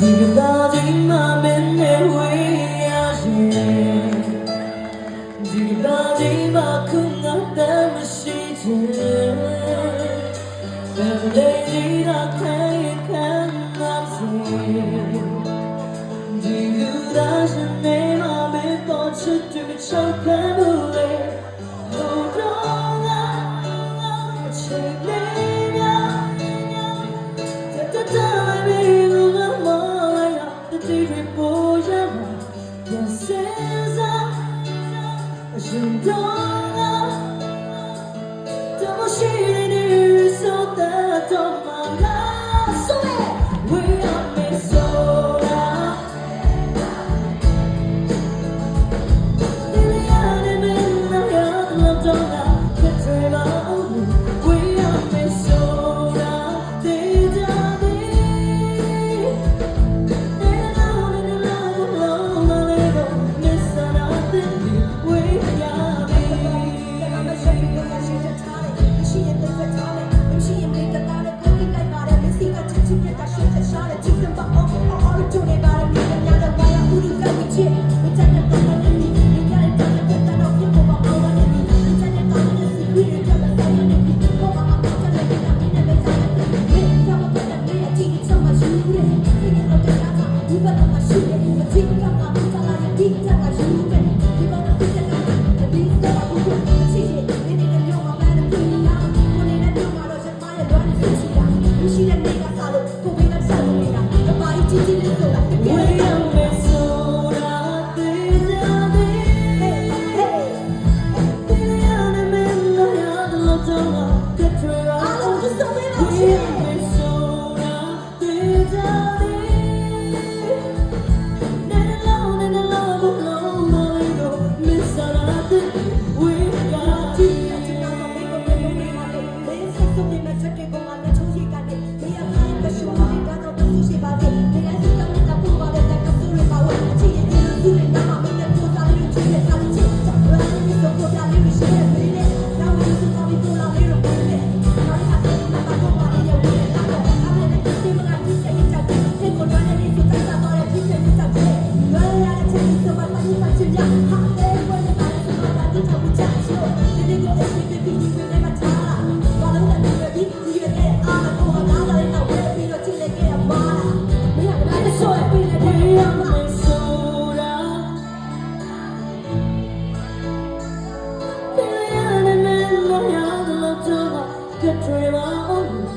지금 다진 맘엔 내위야지 지금 다진 만큼 나 때문에 시즌 때문에 지나가 don't ก็ต้องมาช่วยกันทิ้งกัน could dream on